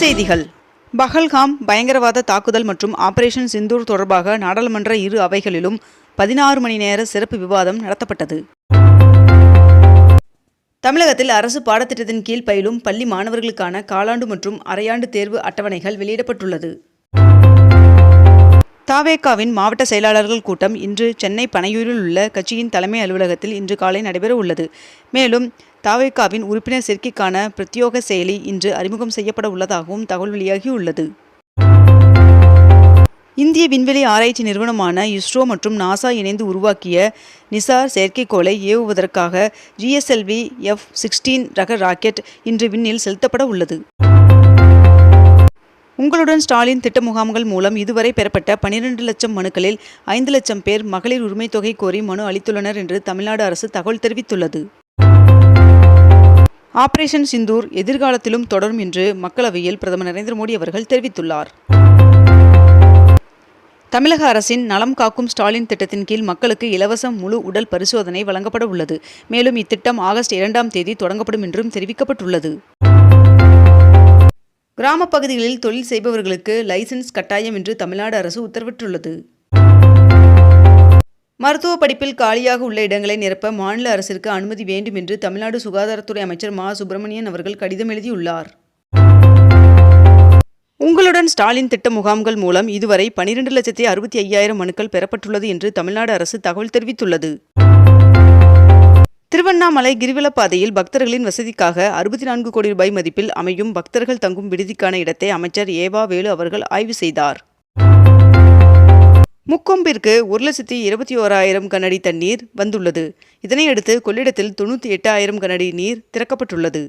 செய்திகள். பஹல்காம் பயங்கரவாத தாக்குதல் மற்றும் ஆபரேஷன் சிந்தூர் தொடர்பாக நாடாளுமன்ற இரு அவைகளிலும் பதினாறு மணி நேர சிறப்பு விவாதம் நடத்தப்பட்டது. தமிழகத்தில் அரசு பாடத்திட்டத்தின் கீழ் பயிலும் பள்ளி மாணவர்களுக்கான காலாண்டு மற்றும் அரையாண்டு தேர்வு அட்டவணைகள் வெளியிடப்பட்டுள்ளது. தாவேக்காவின் மாவட்ட செயலாளர்கள் கூட்டம் இன்று சென்னை பனையூரில் உள்ள கட்சியின் தலைமை அலுவலகத்தில் இன்று காலை நடைபெற உள்ளது. மேலும் தாவேக்காவின் உறுப்பினர் சேர்க்கைக்கான பிரத்யோக செயலி இன்று அறிமுகம் செய்யப்பட உள்ளதாகவும் தகவல் வெளியாகியுள்ளது இந்திய விண்வெளி ஆராய்ச்சி நிறுவனமான இஸ்ரோ மற்றும் நாசா இணைந்து உருவாக்கிய நிசார் செயற்கைக்கோளை ஏவுவதற்காக ஜிஎஸ்எல்வி எஃப் சிக்ஸ்டீன் ரக ராக்கெட் இன்று விண்ணில் செலுத்தப்பட உள்ளது. உங்களுடன் ஸ்டாலின் திட்ட முகாம்கள் மூலம் இதுவரை பெறப்பட்ட பனிரெண்டு லட்சம் மனுக்களில் ஐந்து லட்சம் பேர் மகளிர் உரிமைத் தொகை கோரி மனு அளித்துள்ளனர் என்று தமிழ்நாடு அரசு தகவல் தெரிவித்துள்ளது. ஆபரேஷன் சிந்தூர் எதிர்காலத்திலும் தொடரும் என்று மக்களவையில் பிரதமர் நரேந்திர மோடி அவர்கள் தெரிவித்துள்ளார். தமிழக அரசின் நலம் காக்கும் ஸ்டாலின் திட்டத்தின் கீழ் மக்களுக்கு இலவச முழு உடல் பரிசோதனை வழங்கப்பட உள்ளது. மேலும் இத்திட்டம் ஆகஸ்ட் இரண்டாம் தேதி தொடங்கப்படும் என்றும் தெரிவிக்கப்பட்டுள்ளது. கிராம பகுதிகளில் தொழில் செய்பவர்களுக்கு லைசென்ஸ் கட்டாயம் என்று தமிழ்நாடு அரசு உத்தரவிட்டுள்ளது. மருத்துவ படிப்பில் காலியாக உள்ள இடங்களை நிரப்ப மாநில அரசிற்கு அனுமதி வேண்டும் என்று தமிழ்நாடு சுகாதாரத்துறை அமைச்சர் மா. சுப்பிரமணியன் அவர்கள் கடிதம் எழுதியுள்ளார். உங்களுடன் ஸ்டாலின் திட்ட முகாம்கள் மூலம் இதுவரை பனிரெண்டு லட்சத்தி அறுபத்தி ஐயாயிரம் மனுக்கள் பெறப்பட்டுள்ளது என்று தமிழ்நாடு அரசு தகவல் தெரிவித்துள்ளது. திருவண்ணாமலை கிரிவலப்பாதையில் பக்தர்களின் வசதிக்காக அறுபத்தி நான்கு கோடி ரூபாய் மதிப்பில் அமையும் பக்தர்கள் தங்கும் விடுதிக்கான இடத்தை அமைச்சர் ஏவா வேலு அவர்கள் ஆய்வு செய்தார். முக்கொம்பிற்கு ஒரு லட்சத்தி இருபத்தி ஓராயிரம் கனடி தண்ணீர் வந்துள்ளது. இதனையடுத்து கொள்ளிடத்தில் தொண்ணூற்றி எட்டாயிரம் கனடி நீர் திறக்கப்பட்டுள்ளது.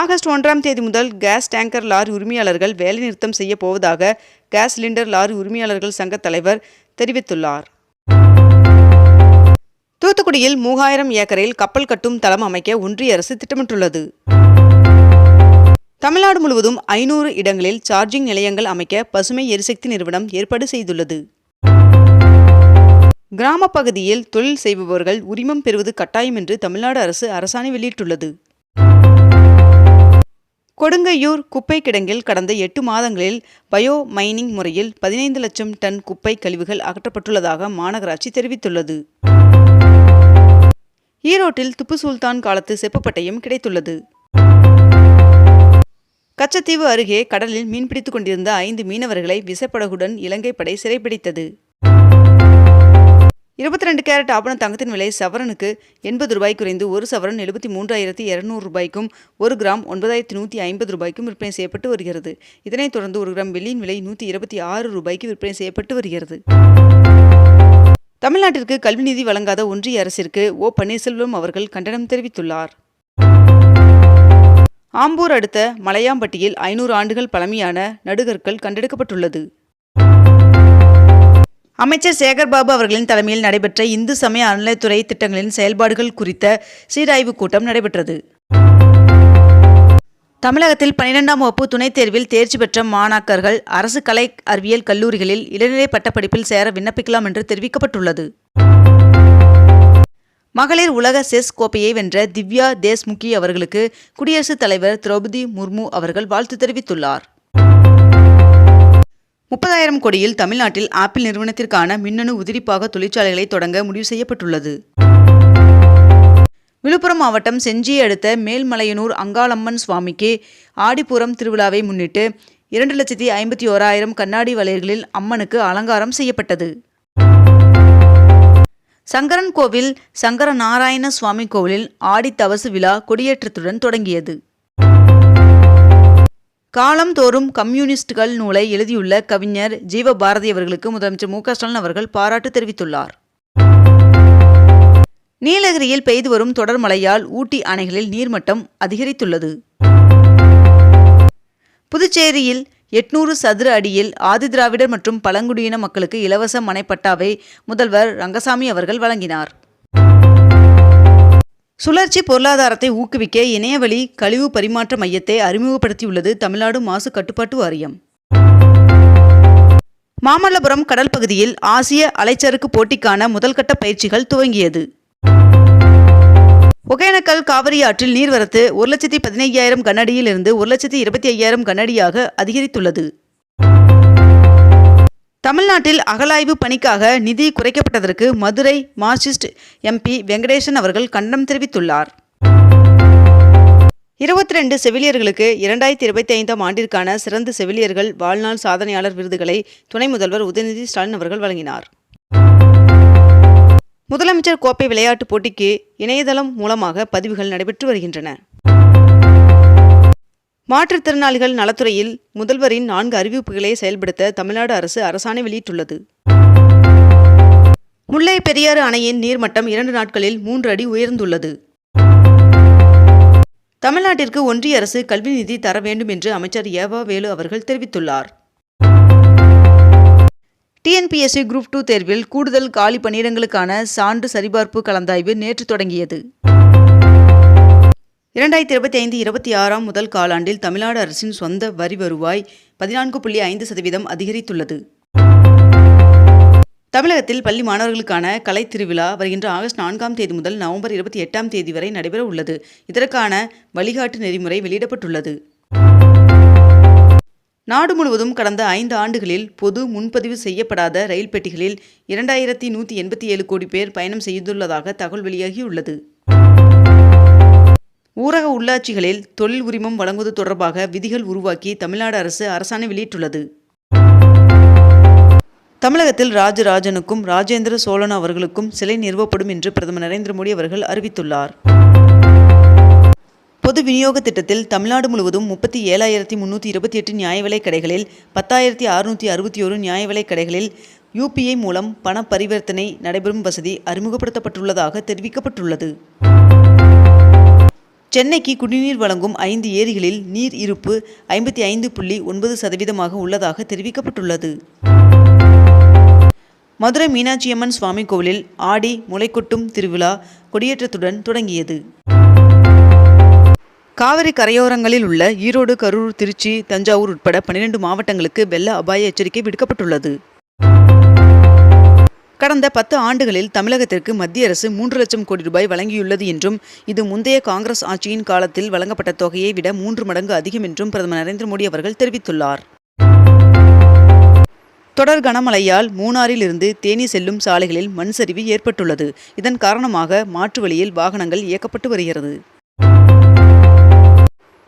ஆகஸ்ட் ஒன்றாம் தேதி முதல் கேஸ் டேங்கர் லாரி உரிமையாளர்கள் வேலைநிறுத்தம் செய்யப் போவதாக கேஸ் சிலிண்டர் லாரி உரிமையாளர்கள் சங்கத் தலைவர் தெரிவித்துள்ளார். தூத்துக்குடியில் மூவாயிரம் ஏக்கரில் கப்பல் கட்டும் தளம் அமைக்க ஒன்றிய அரசு திட்டமிட்டுள்ளது. தமிழ்நாடு முழுவதும் ஐநூறு இடங்களில் சார்ஜிங் நிலையங்கள் அமைக்க பசுமை எரிசக்தி நிறுவனம் ஏற்பாடு செய்துள்ளது. கிராம பகுதியில் தொழில் செய்பவர்கள் உரிமம் பெறுவது கட்டாயம் என்று தமிழ்நாடு அரசு அரசாணை வெளியிட்டுள்ளது. கொடுங்கையூர் குப்பை கிடங்கில் கடந்த எட்டு மாதங்களில் பயோ மைனிங் முறையில் பதினைந்து லட்சம் டன் குப்பை கழிவுகள் அகற்றப்பட்டுள்ளதாக மாநகராட்சி தெரிவித்துள்ளது. ஈரோட்டில் துப்பு சுல்தான் காலத்து செப்புப்பட்டயம் கிடைத்துள்ளது. கச்சத்தீவு அருகே கடலில் மீன்பிடித்துக் கொண்டிருந்த ஐந்து மீனவர்களை விசப்படகுடன் இலங்கை படை சிறைப்பிடித்தது. இருபத்தி ரெண்டு கேரட் ஆபண தங்கத்தின் விலை சவரனுக்கு எண்பது ரூபாய் குறைந்து ஒரு சவரன் எழுபத்தி மூன்றாயிரத்தி இருநூறு ரூபாய்க்கும் ஒரு கிராம் ஒன்பதாயிரத்தி நூற்றி ஐம்பது ரூபாய்க்கும் விற்பனை செய்யப்பட்டு வருகிறது. இதனைத் தொடர்ந்து ஒரு கிராம் வெள்ளியின் விலை நூற்றி இருபத்தி ஆறு ரூபாய்க்கு விற்பனை செய்யப்பட்டு வருகிறது. தமிழ்நாட்டிற்கு கல்வி நிதி வழங்காத ஒன்றிய அரசிற்கு ஓ. பன்னீர்செல்வம் அவர்கள் கண்டனம் தெரிவித்துள்ளார். ஆம்பூர் அடுத்த மலையாம்பட்டியில் ஐநூறு ஆண்டுகள் பழமையான நடுகற்கள் கண்டெடுக்கப்பட்டுள்ளது. அமைச்சர் சேகர்பாபு அவர்களின் தலைமையில் நடைபெற்ற இந்து சமய அறநிலைத்துறை திட்டங்களின் செயல்பாடுகள் குறித்த சீராய்வுக் கூட்டம் நடைபெற்றது. தமிழகத்தில் பனிரெண்டாம் வகுப்பு துணைத் தேர்வில் தேர்ச்சி பெற்ற மாணாக்கர்கள் அரசு கலை அறிவியல் கல்லூரிகளில் இளநிலை பட்டப்படிப்பில் சேர விண்ணப்பிக்கலாம் என்று தெரிவிக்கப்பட்டுள்ளது. மகளிர் உலக செஸ் கோப்பையை வென்ற திவ்யா தேஷ்முகி அவர்களுக்கு குடியரசுத் தலைவர் திரௌபதி முர்மு அவர்கள் வாழ்த்து தெரிவித்துள்ளார். முப்பதாயிரம் கோடியில் தமிழ்நாட்டில் ஆப்பிள் நிறுவனத்திற்கான மின்னணு உதிரிப்பாக தொழிற்சாலைகளை தொடங்க முடிவு செய்யப்பட்டுள்ளது. விழுப்புரம் மாவட்டம் செஞ்சியை அடுத்த மேல்மலையனூர் அங்காளம்மன் சுவாமிக்கு ஆடிப்புரம் திருவிழாவை முன்னிட்டு இரண்டு லட்சத்தி ஐம்பத்தி ஓராயிரம் கண்ணாடி வளையல்களில் அம்மனுக்கு அலங்காரம் செய்யப்பட்டது. சங்கரன் கோவில் சங்கர நாராயண சுவாமி கோவிலில் ஆடி தவசு விழா கொடியேற்றத்துடன் தொடங்கியது. காலம்தோறும் கம்யூனிஸ்டுகள் நூலை எழுதியுள்ள கவிஞர் ஜீவபாரதி அவர்களுக்கு முதலமைச்சர் மு க ஸ்டாலின் அவர்கள் பாராட்டு தெரிவித்துள்ளார். நீலகிரியில் பெய்து வரும் தொடர் மழையால் ஊட்டி அணைகளில் நீர்மட்டம் அதிகரித்துள்ளது. புதுச்சேரியில் எட்நூறு சதுர அடியில் ஆதிதிராவிடர் மற்றும் பழங்குடியின மக்களுக்கு இலவச மனைப்பட்டாவை முதல்வர் ரங்கசாமி அவர்கள் வழங்கினார். சுழற்சி பொருளாதாரத்தை ஊக்குவிக்க இணையவழி கழிவு பரிமாற்ற மையத்தை அறிமுகப்படுத்தியுள்ளது தமிழ்நாடு மாசு கட்டுப்பாட்டு வாரியம். மாமல்லபுரம் கடல் பகுதியில் ஆசிய அலைச்சறுக்கு போட்டிக்கான முதல்கட்ட பயிற்சிகள் துவங்கியது. ஒகேனக்கல் காவிரி ஆற்றில் நீர்வரத்து ஒரு லட்சத்தி பதினையாயிரம் கனஅடியிலிருந்து ஒரு லட்சத்தி இருபத்தி ஐயாயிரம் கனஅடியாக அதிகரித்துள்ளது. தமிழ்நாட்டில் அகலாய்வு பணிக்காக நிதி குறைக்கப்பட்டதற்கு மதுரை மார்க்சிஸ்ட் எம்பி வெங்கடேசன் அவர்கள் கண்டனம் தெரிவித்துள்ளார். இருபத்தி ரெண்டு செவிலியர்களுக்கு இரண்டாயிரத்தி இருபத்தி ஐந்தாம் ஆண்டிற்கான சிறந்த செவிலியர்கள் வாழ்நாள் சாதனையாளர் விருதுகளை துணை முதல்வர் உதயநிதி ஸ்டாலின் அவர்கள் வழங்கினார். முதலமைச்சர் கோப்பை விளையாட்டுப் போட்டிக்கு இணையதளம் மூலமாக பதிவுகள் நடைபெற்று வருகின்றன. மாற்றுத்திறனாளிகள் நலத்துறையில் முதல்வரின் நான்கு அறிவிப்புகளை செயல்படுத்த தமிழ்நாடு அரசு அரசாணை வெளியிட்டுள்ளது. முல்லை பெரியாறு அணையின் நீர்மட்டம் இரண்டு நாட்களில் மூன்று அடி உயர்ந்துள்ளது. தமிழ்நாட்டிற்கு ஒன்றிய அரசு கல்வி நிதி தர வேண்டும் என்று அமைச்சர் ஏவா வேலு அவர்கள் தெரிவித்துள்ளார். டிஎன்பிஎஸ்சி குரூப் டூ தேர்வில் கூடுதல் காலி பணியிடங்களுக்கான சான்று சரிபார்ப்பு கலந்தாய்வு நேற்று தொடங்கியது. இரண்டாயிரத்தி இருபத்தி ஐந்து இருபத்தி ஆறாம் முதல் காலாண்டில் தமிழ்நாடு அரசின் சொந்த வரி வருவாய் பதினான்கு புள்ளி ஐந்து சதவீதம் அதிகரித்துள்ளது. தமிழகத்தில் பள்ளி மாணவர்களுக்கான கலை திருவிழா வருகின்ற ஆகஸ்ட் நான்காம் தேதி முதல் நவம்பர் இருபத்தி எட்டாம் தேதி வரை நடைபெற உள்ளது இதற்கான வழிகாட்டு நெறிமுறை வெளியிடப்பட்டுள்ளது. நாடு முழுவதும் கடந்த ஐந்து ஆண்டுகளில் பொது முன்பதிவு செய்யப்படாத ரயில் பெட்டிகளில் இரண்டாயிரத்தி நூற்றி எண்பத்தி ஏழு கோடி பேர் பயணம் செய்துள்ளதாக தகவல் வெளியாகியுள்ளது. ஊரக உள்ளாட்சிகளில் தொழில் உரிமம் வழங்குவது தொடர்பாக விதிகள் உருவாக்கி தமிழ்நாடு அரசு அரசாணை வெளியிட்டுள்ளது. தமிழகத்தில் ராஜராஜனுக்கும் ராஜேந்திர சோழன் அவர்களுக்கும் சிலை நிறுவப்படும் என்று பிரதமர் நரேந்திர மோடி அவர்கள் அறிவித்துள்ளார். பொது விநியோக திட்டத்தில் தமிழ்நாடு முழுவதும் முப்பத்தி ஏழாயிரத்தி முன்னூற்றி இருபத்தி எட்டு நியாய விலைக் கடைகளில் பத்தாயிரத்தி அறுநூற்றி அறுபத்தி ஒரு நியாய விலைக் கடைகளில் யூபிஐ மூலம் பண பரிவர்த்தனை நடைபெறும் வசதி அறிமுகப்படுத்தப்பட்டுள்ளதாக தெரிவிக்கப்பட்டுள்ளது. சென்னைக்கு குடிநீர் வழங்கும் ஐந்து ஏரிகளில் நீர் இருப்பு ஐம்பத்தி ஐந்து புள்ளி ஒன்பது சதவீதமாக உள்ளதாக தெரிவிக்கப்பட்டுள்ளது. மதுரை மீனாட்சியம்மன் சுவாமி கோவிலில் ஆடி முளைக்கொட்டும் திருவிழா கொடியேற்றத்துடன் தொடங்கியது. காவிரி கரையோரங்களில் உள்ள ஈரோடு கரூர் திருச்சி தஞ்சாவூர் உட்பட பன்னிரண்டு மாவட்டங்களுக்கு வெள்ள அபாய எச்சரிக்கை விடுக்கப்பட்டுள்ளது. கடந்த பத்து ஆண்டுகளில் தமிழகத்திற்கு மத்திய அரசு மூன்று லட்சம் கோடி ரூபாய் வழங்கியுள்ளது என்றும் இது முந்தைய காங்கிரஸ் ஆட்சியின் காலத்தில் வழங்கப்பட்ட தொகையை விட மூன்று மடங்கு அதிகம் என்றும் பிரதமர் நரேந்திர மோடி அவர்கள் தெரிவித்துள்ளார். தொடர் கனமழையால் மூணாறில் இருந்து தேனி செல்லும் சாலைகளில் மண் சரிவு ஏற்பட்டுள்ளது. இதன் காரணமாக மாற்று வழியில் வாகனங்கள் இயக்கப்பட்டு வருகிறது.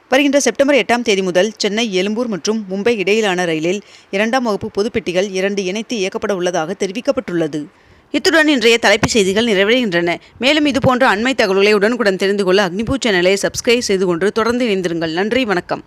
வருகின்ற செப்டம்பர் எட்டாம் தேதி முதல் சென்னை எழும்பூர் மற்றும் மும்பை இடையிலான ரயிலில் இரண்டாம் வகுப்பு பொதுப்பெட்டிகள் இரண்டு இணைத்து இயக்கப்பட உள்ளதாக தெரிவிக்கப்பட்டுள்ளது. இத்துடன் இன்றைய தலைப்புச் செய்திகள் நிறைவடைகின்றன. மேலும் இதுபோன்ற அண்மை தகவல்களை உடனுக்குடன் தெரிந்து கொள்ள அக்னிபூ சேனலை சப்ஸ்கிரைப் செய்து கொண்டு தொடர்ந்து இணைந்திருங்கள். நன்றி வணக்கம்.